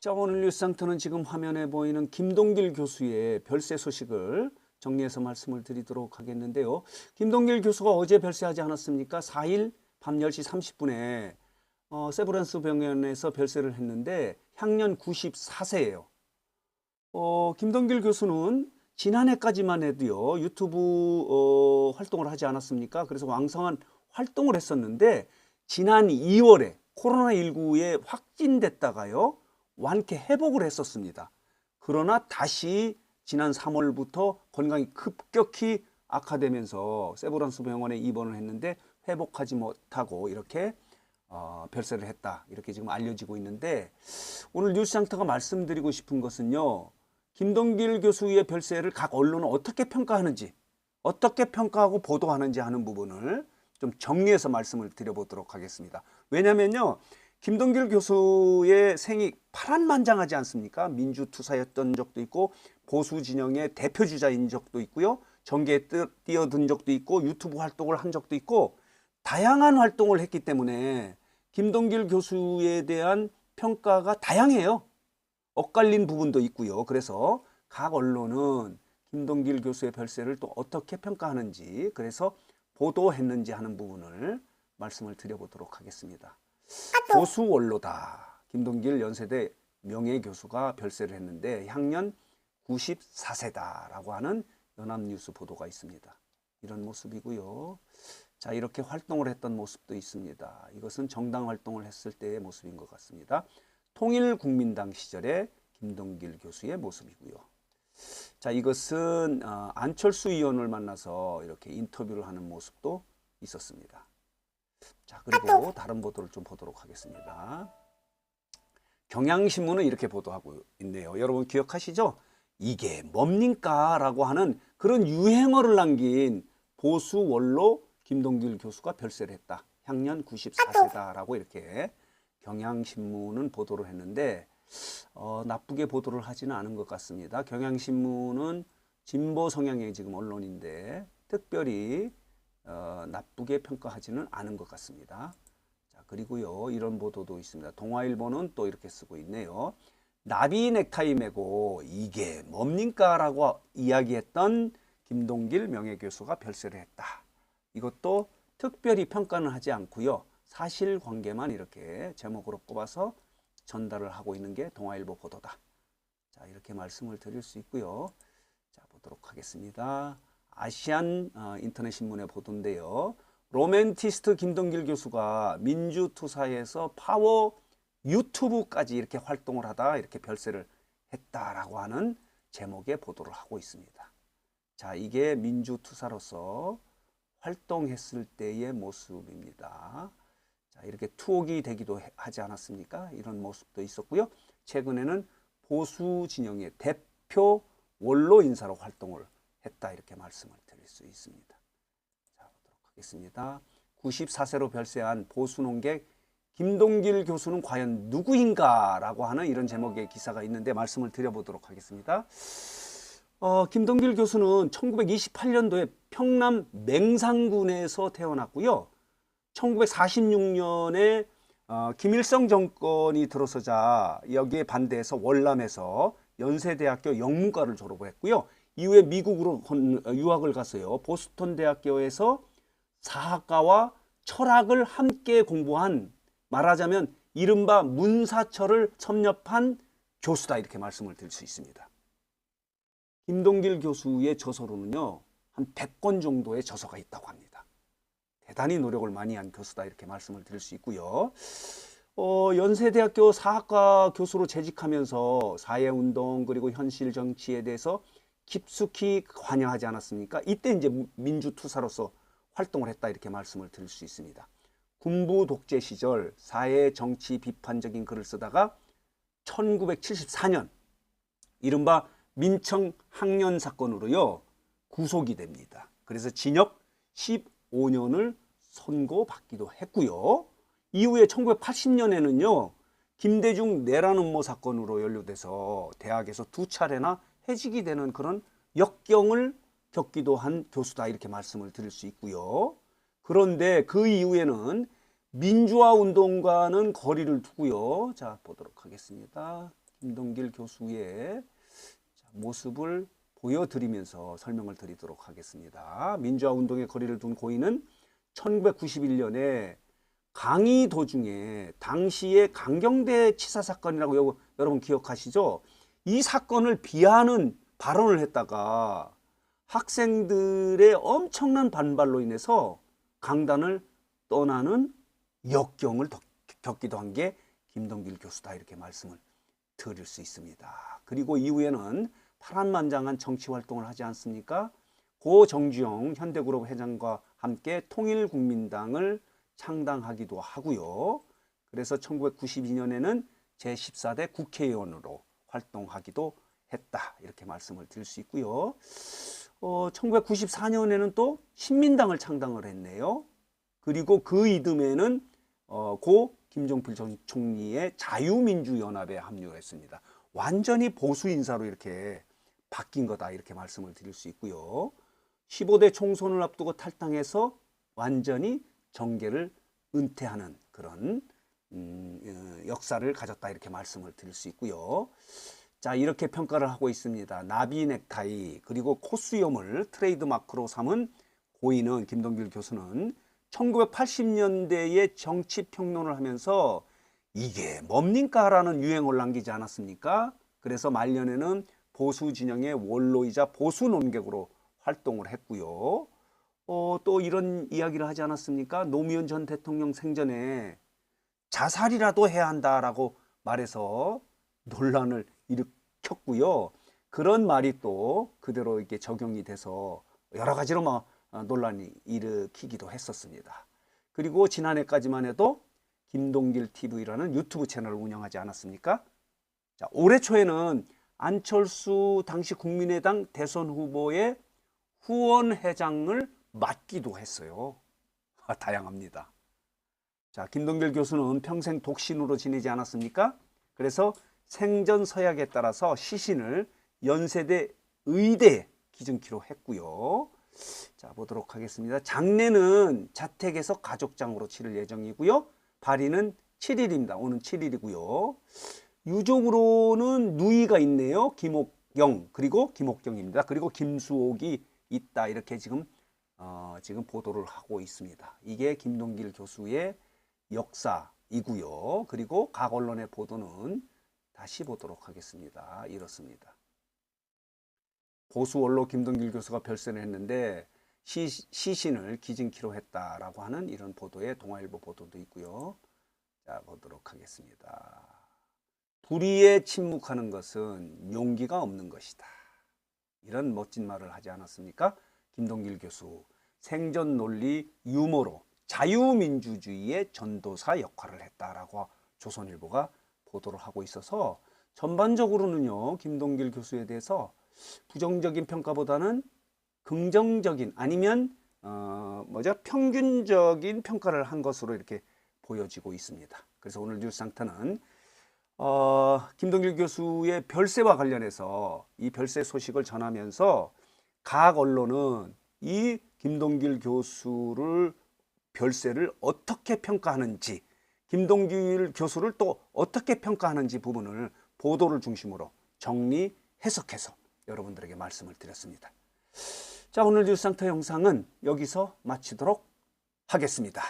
자, 오늘 뉴스 상태는 지금 화면에 보이는 김동길 교수의 별세 소식을 정리해서 말씀을 드리도록 하겠는데요. 김동길 교수가 어제 별세하지 않았습니까? 4일 밤 10시 30분에 어, 세브란스 병원에서 별세를 했는데 향년 94세예요. 어, 김동길 교수는 지난해까지만 해도요 유튜브 어, 활동을 하지 않았습니까? 그래서 왕성한 활동을 했었는데 지난 2월에 코로나19에 확진됐다가요 완쾌 회복을 했었습니다. 그러나 다시 지난 3월부터 건강이 급격히 악화되면서 세브란스 병원에 입원을 했는데 회복하지 못하고 이렇게 어, 별세를 했다 이렇게 지금 알려지고 있는데 오늘 뉴스 상터가 말씀드리고 싶은 것은요 김동길 교수의 별세를 각 언론은 어떻게 평가하는지 어떻게 평가하고 보도하는지 하는 부분을 좀 정리해서 말씀을 드려보도록 하겠습니다. 왜냐면요 김동길 교수의 생이 파란만장하지 않습니까? 민주투사였던 적도 있고 보수 진영의 대표 주자인 적도 있고요. 정계에 뜨- 뛰어든 적도 있고 유튜브 활동을 한 적도 있고 다양한 활동을 했기 때문에 김동길 교수에 대한 평가가 다양해요. 엇갈린 부분도 있고요. 그래서 각 언론은 김동길 교수의 별세를 또 어떻게 평가하는지 그래서 보도했는지 하는 부분을 말씀을 드려보도록 하겠습니다. 보수 원로다. 김동길 연세대 명예교수가 별세를 했는데 향년 94세다라고 하는 연합뉴스 보도가 있습니다. 이런 모습이고요. 자 이렇게 활동을 했던 모습도 있습니다. 이것은 정당 활동을 했을 때의 모습인 것 같습니다. 통일국민당 시절의 김동길 교수의 모습이고요. 자 이것은 어, 안철수 의원을 만나서 이렇게 인터뷰를 하는 모습도 있었습니다. 자 그리고 다른 보도를 좀 보도록 하겠습니다. 경향신문은 이렇게 보도하고 있네요. 여러분 기억하시죠? 이게 뭡니까? 라고 하는 그런 유행어를 남긴 보수 원로 김동길 교수가 별세를 했다. 향년 94세다라고 이렇게 경향신문은 보도를 했는데 어, 나쁘게 보도를 하지는 않은 것 같습니다. 경향신문은 진보 성향의 지금 언론인데 특별히 어, 나쁘게 평가하지는 않은 것 같습니다. 자, 그리고요, 이런 보도도 있습니다. 동아일보는 또 이렇게 쓰고 있네요. 나비 넥타이 메고 이게 뭡니까? 라고 이야기했던 김동길 명예교수가 별세를 했다. 이것도 특별히 평가는 하지 않고요. 사실관계만 이렇게 제목으로 뽑아서 전달을 하고 있는 게 동아일보 보도다. 자, 이렇게 말씀을 드릴 수 있고요. 자, 보도록 하겠습니다. 아시안 어, 인터넷 신문의 보도인데요. 로맨티스트 김동길 교수가 민주투사에서 파워 유튜브까지 이렇게 활동을 하다 이렇게 별세를 했다라고 하는 제목의 보도를 하고 있습니다. 자, 이게 민주투사로서 활동했을 때의 모습입니다. 자, 이렇게 투옥이 되기도 해- 하지 않았습니까? 이런 모습도 있었고요. 최근에는 보수 진영의 대표 원로 인사로 활동을 했다 이렇게 말씀을 드릴 수 있습니다. 자, 보도록 하겠습니다. 94세로 별세한 보수 농객 김동길 교수는 과연 누구인가라고 하는 이런 제목의 기사가 있는데 말씀을 드려보도록 하겠습니다. 어, 김동길 교수는 1928년도에 평남 맹산군에서 태어났고요. 1946년에 어, 김일성 정권이 들어서자 여기에 반대해서 월남에서 연세대학교 영문과를 졸업했고요. 이후에 미국으로 유학을 갔어요. 보스턴 대학교에서 사학과와 철학을 함께 공부한 말하자면 이른바 문사철을 섭렵한 교수다 이렇게 말씀을 드릴 수 있습니다. 김동길 교수의 저서로는요 한 100권 정도의 저서가 있다고 합니다. 대단히 노력을 많이 한 교수다 이렇게 말씀을 드릴 수 있고요. 어, 연세대학교 사학과 교수로 재직하면서 사회운동 그리고 현실 정치에 대해서 깊숙이 관여하지 않았습니까? 이때 이제 민주투사로서 활동을 했다 이렇게 말씀을 드릴 수 있습니다. 군부 독재 시절 사회 정치 비판적인 글을 쓰다가 1974년 이른바 민청 학년 사건으로요 구속이 됩니다. 그래서 징역 15년을 선고받기도 했고요. 이후에 1980년에는요 김대중 내란 음모 사건으로 연루돼서 대학에서 두 차례나 해직이 되는 그런 역경을 겪기도 한 교수다 이렇게 말씀을 드릴 수 있고요. 그런데 그 이후에는 민주화 운동과는 거리를 두고요. 자 보도록 하겠습니다. 김동길 교수의 자, 모습을 보여드리면서 설명을 드리도록 하겠습니다. 민주화 운동의 거리를 둔 고인은 1991년에 강의 도중에 당시의 강경대 치사 사건이라고 여, 여러분 기억하시죠? 이 사건을 비하하는 발언을 했다가 학생들의 엄청난 반발로 인해서 강단을 떠나는 역경을 겪- 겪기도 한 게 김동길 교수다 이렇게 말씀을 드릴 수 있습니다. 그리고 이후에는 파란만장한 정치 활동을 하지 않습니까? 고 정주영 현대그룹 회장과 함께 통일국민당을 창당하기도 하고요. 그래서 1992년에는 제14대 국회의원으로 활동하기도 했다. 이렇게 말씀을 드릴 수 있고요. 어, 1994년에는 또 신민당을 창당을 했네요. 그리고 그 이듬해는 어, 고 김종필 전 총리의 자유민주연합에 합류했습니다. 완전히 보수 인사로 이렇게 바뀐 거다 이렇게 말씀을 드릴 수 있고요. 15대 총선을 앞두고 탈당해서 완전히 정계를 은퇴하는 그런 음, 어, 역사를 가졌다 이렇게 말씀을 드릴 수 있고요. 자 이렇게 평가를 하고 있습니다. 나비 넥타이 그리고 코수염을 트레이드 마크로 삼은 고인은 김동길 교수는 1980년대에 정치 평론을 하면서 이게 뭡니까라는 유행을 남기지 않았습니까? 그래서 말년에는 보수 진영의 원로이자 보수 논객으로 활동을 했고요. 어, 또 이런 이야기를 하지 않았습니까? 노무현 전 대통령 생전에 자살이라도 해야 한다라고 말해서 논란을 일으켰고요. 그런 말이 또 그대로 이렇게 적용이 돼서 여러 가지로 뭐 어, 논란이 일으키기도 했었습니다. 그리고 지난해까지만 해도 김동길 TV라는 유튜브 채널을 운영하지 않았습니까? 자, 올해 초에는 안철수 당시 국민의당 대선 후보의 후원회장을 맡기도 했어요. 아, 다양합니다. 자, 김동길 교수는 평생 독신으로 지내지 않았습니까? 그래서 생전 서약에 따라서 시신을 연세대 의대 기증키로 했고요. 자, 보도록 하겠습니다. 장례는 자택에서 가족장으로 치를 예정이고요. 발인은 7일입니다. 오는 7일이고요. 유족으로는 누이가 있네요. 김옥경 그리고 김옥경입니다. 그리고 김수옥이 있다 이렇게 지금 어, 지금 보도를 하고 있습니다. 이게 김동길 교수의 역사이고요. 그리고 각 언론의 보도는 다시 보도록 하겠습니다. 이렇습니다. 보수 원로 김동길 교수가 별세를 했는데 시, 시신을 기증키로 했다라고 하는 이런 보도에 동아일보 보도도 있고요. 자 보도록 하겠습니다. 불의에 침묵하는 것은 용기가 없는 것이다. 이런 멋진 말을 하지 않았습니까? 김동길 교수 생존 논리 유머로 자유민주주의의 전도사 역할을 했다라고 조선일보가 보도를 하고 있어서 전반적으로는요 김동길 교수에 대해서 부정적인 평가보다는 긍정적인 아니면 어 뭐죠 평균적인 평가를 한 것으로 이렇게 보여지고 있습니다. 그래서 오늘 뉴스 상태는 어, 김동길 교수의 별세와 관련해서 이 별세 소식을 전하면서 각 언론은 이 김동길 교수를 별세를 어떻게 평가하는지 김동길 교수를 또 어떻게 평가하는지 부분을 보도를 중심으로 정리 해석해서 여러분들에게 말씀을 드렸습니다. 자 오늘 뉴스 상태 영상은 여기서 마치도록 하겠습니다.